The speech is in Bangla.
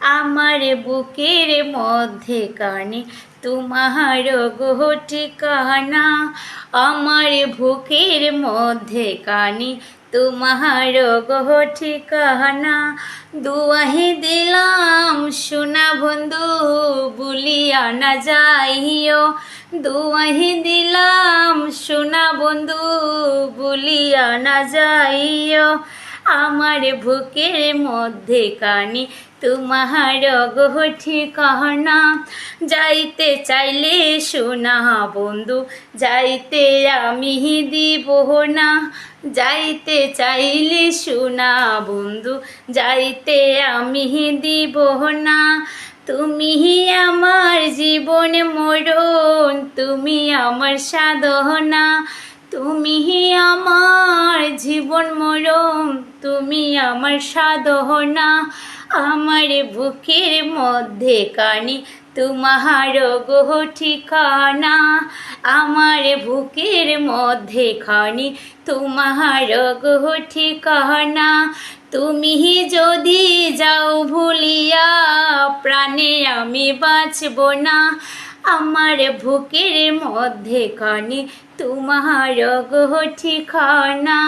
আমার বুকের মধ্যে কানে তোমার গো ঠিকানা। আমার বুকের মধ্যে কানে তোমার গো ঠিকানা। দুয়াহি দিলাম সোনা বন্ধু, বুলিয়া না যাইও। দুয়াহি দিলাম সোনা বন্ধু, বুলিয়া না যাইও। আমার বুকের মধ্যে কানে তোমার গো ঠিকানা যাইতে চাইলে সোনা বন্ধু, যাইতে আমি দিব না। যাইতে চাইলে শোনা বন্ধু, যাইতে আমি দিব না। তুমি আমার জীবন মরণ, তুমি আমার সাধনা। তুমি আমার জীবন মরণ তুমি আমার সাধনা, আমার বুকের মধ্যে কানি তোমার গো ঠিকানা, আমার বুকের মধ্যে খানি তোমার গো ঠিকানা। তুমি যদি যাও ভুলিয়া প্রাণে আমি বাঁচব না, আমার বুকের মধ্যে কানে তোমার গো ঠিকানা।